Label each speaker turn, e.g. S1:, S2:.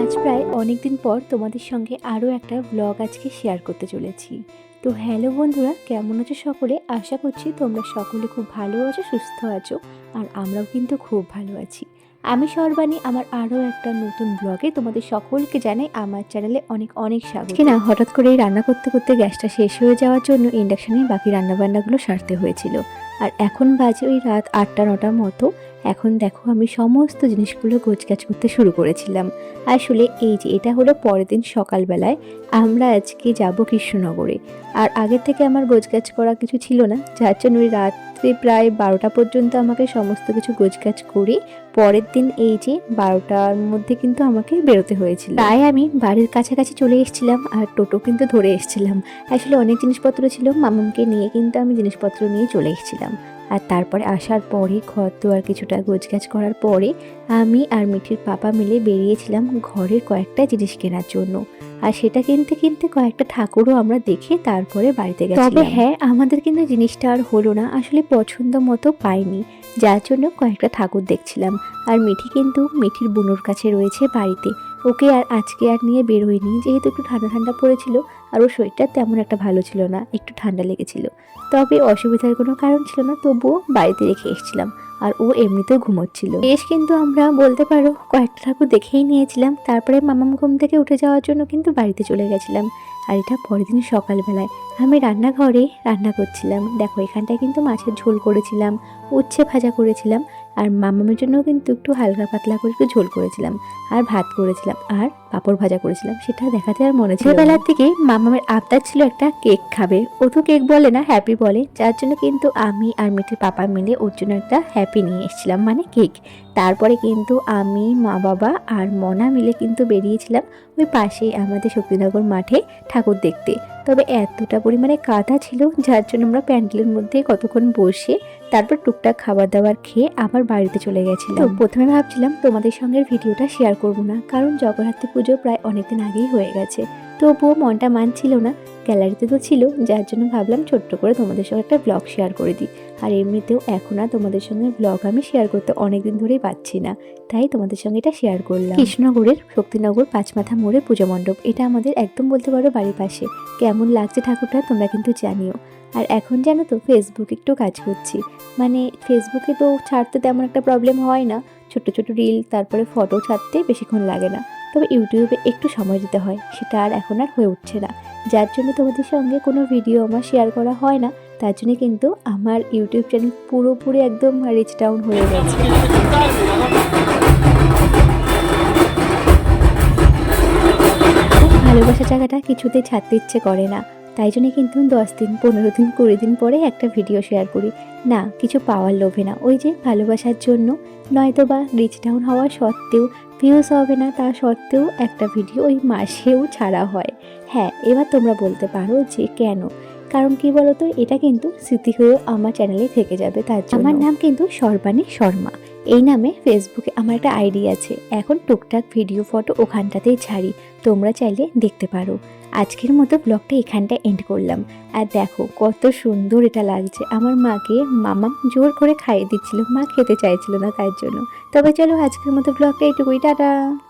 S1: প্রায় অনেকদিন পর তোমাদের সঙ্গে আরও একটা ব্লগ আজকে শেয়ার করতে চলেছি। তো হ্যালো বন্ধুরা, কেমন আছো সকলে? আশা করছি তোমরা সকলে খুব ভালো আছো, সুস্থ আছো, আর আমরাও কিন্তু খুব ভালো আছি। আমি সর্বাণী, আমার আরও একটা নতুন ব্লগে তোমাদের সকলকে জানাই আমার চ্যানেলে অনেক অনেক স্বাগত। না, হঠাৎ করেই রান্না করতে করতে গ্যাসটা শেষ হয়ে যাওয়ার জন্য ইন্ডাকশানে বাকি রান্নাবান্নাগুলো সারতে হয়েছিল। আর এখন বাজে ওই রাত আটটা নটার মতো। এখন দেখো আমি সমস্ত জিনিসগুলো গোছগাছ করতে শুরু করেছিলাম। আসলে এই যে এটা হলো পরের দিন সকালবেলায়, আমরা আজকে যাব কৃষ্ণনগরে। আর আগের থেকে আমার গোছগাছ করা কিছু ছিল না, যার জন্য ওই রাত্রে প্রায় বারোটা পর্যন্ত আমাকে সমস্ত কিছু গোছগাছ করি। পরের দিন এই যে বারোটার মধ্যে কিন্তু আমাকে বেরোতে হয়েছিল। তাই আমি বাড়ির কাছাকাছি চলে এসেছিলাম আর টোটো কিন্তু ধরে এসেছিলাম। আসলে অনেক জিনিসপত্র ছিল মামামকে নিয়ে কিন্তু আমি জিনিসপত্র নিয়ে চলে এসেছিলাম। আর তারপরে আসার পরে ঘর দুয়ার কিছুটা গোছগাছ করার পরে আমি আর মিঠির পাপা মিলে বেরিয়েছিলাম ঘরের কয়েকটা জিনিস কেনার জন্য। আর সেটা কিনতে কিনতে কয়েকটা ঠাকুরও আমরা দেখে তারপরে বাড়িতে গেছি তবে হ্যাঁ আমাদের কিন্তু জিনিসটা আর হলো না, আসলে পছন্দ মতো পাইনি। যার জন্য কয়েকটা ঠাকুর দেখছিলাম। আর মিঠি কিন্তু মিঠির বুনোর কাছে রয়েছে বাড়িতে। ওকে আর আজকে আর নিয়ে বেরোয়নি, যেহেতু একটু ঠান্ডা ঠান্ডা পড়েছিল আর ওর শরীরটা তেমন একটা ভালো ছিল না, একটু ঠান্ডা লেগেছিল। তবে অসুবিধার কোনো কারণ ছিল না, তবুও বাড়িতে রেখে এসেছিলাম আর ও এমনিতেও ঘুমোচ্ছিল। বেশ কিন্তু আমরা বলতে পারো কয়েকটা ঠাকুর দেখেই নিয়েছিলাম, তারপরে মামাম ঘুম থেকে উঠে যাওয়ার জন্য কিন্তু বাড়িতে চলে গেছিলাম। আর এটা পরের দিন সকালবেলায়। আমি রান্নাঘরে রান্না করছিলাম। দেখো এখানটায় কিন্তু মাছের ঝোল করেছিলাম, উচ্ছে ভাজা করেছিলাম আর মামামের জন্য কিন্তু একটু হালকা পাতলা করে একটু ঝোল করেছিলাম, আর ভাত করেছিলাম, আর পাঁপড় ভাজা করেছিলাম, সেটা দেখাতে আর মনে ছিল বেলার থেকে মামামের আবদার ছিল একটা কেক খাবে, ও তো কেক বলে না, হ্যাপি বলে, যার জন্য কিন্তু আমি আর মিঠির পাপা মিলে ওর জন্য একটা হ্যাপি নিয়ে এসেছিলাম মানে কেক। তারপরে কিন্তু আমি, মা বাবা আর মনা মিলে কিন্তু বেরিয়েছিলাম ওই পাশেই আমাদের শক্তিনগর মাঠে ঠাকুর দেখতে। তবে এতটা পরিমাণে কাদা ছিল, যার জন্য আমরা প্যান্ডেলের মধ্যে কতক্ষণ বসে তারপর টুকটাক খাবার দাবার খেয়ে আবার বাড়িতে চলে গেছিলাম। প্রথমে ভাবছিলাম তোমাদের সঙ্গে ভিডিওটা শেয়ার করব না, কারণ জগন্নাথী পুজো প্রায় অনেকদিন আগেই হয়ে গেছে। তবুও মনটা মানছিল না গ্যালারিতে তো ছিল, যার জন্য ভাবলাম ছোট্ট করে তোমাদের সঙ্গে একটা ব্লগ শেয়ার করে দিই। আর এমনিতেও এখন আর তোমাদের সঙ্গে ব্লগ আমি শেয়ার করতে অনেকদিন ধরেই পাচ্ছি না, তাই তোমাদের সঙ্গে এটা শেয়ার করলাম। কৃষ্ণনগরের শক্তিনগর পাঁচমাথা মোড়ে পুজো মণ্ডপ, এটা আমাদের একদম বলতে পারো বাড়ির পাশে। কেমন লাগছে ঠাকুরটা তোমরা কিন্তু জানিও। আর এখন জানো তো ফেসবুক একটু কাজ করছি। মানে ফেসবুকে তো ছাড়তে তেমন একটা প্রবলেম হয় না ছোট ছোট রিল তারপরে ফটো ছাড়তে বেশিক্ষণ লাগে না। তবে ইউটিউবে একটু সময় দিতে হয়, সেটা আর এখন আর হয়ে উঠছে না। যার জন্য তোমাদের সঙ্গে কোনো ভিডিও আমার শেয়ার করা হয় না, তার জন্য কিন্তু আমার ইউটিউব চ্যানেল পুরোপুরি একদম রিচ ডাউন হয়ে গেছে। ভালোবাসা জায়গাটা কিছুতেই ছাড়তে ইচ্ছে করে না, তাই জন্য কিন্তু দশ দিন, পনেরো দিন, কুড়ি দিন পরে একটা ভিডিও শেয়ার করি। না, কিছু পাওয়ার লোভে না, ওই যে ভালোবাসার জন্য নয়তো বা রিচ ডাউন হওয়া সত্ত্বেও ভিউজ হবে না তা সত্ত্বেও একটা ভিডিও ওই মাসেও ছাড়া হয়। হ্যাঁ এবার তোমরা বলতে পারো যে কেন? কারণ কি বলতো এটা কিন্তু স্মৃতি হয়েও আমার চ্যানেলে থেকে যাবে তার জন্য। আমার নাম কিন্তু সর্বাণী শর্মা। এই নামে ফেসবুকে আমার একটা আইডি আছে। এখন টুকটাক ভিডিও ফটো ওখানটাতেই ছাড়ি। তোমরা চাইলে দেখতে পারো। আজকের মতো ব্লগটা এখানটা এন্ড করলাম। আর দেখো, কত সুন্দর এটা লাগছে। আমার মাকে মামা জোর করে খাইয়ে দিচ্ছিল। মা খেতে চাইছিল না তার জন্য। তবে চলো আজকের মতো ব্লগটা এইটুকুই। টাটা!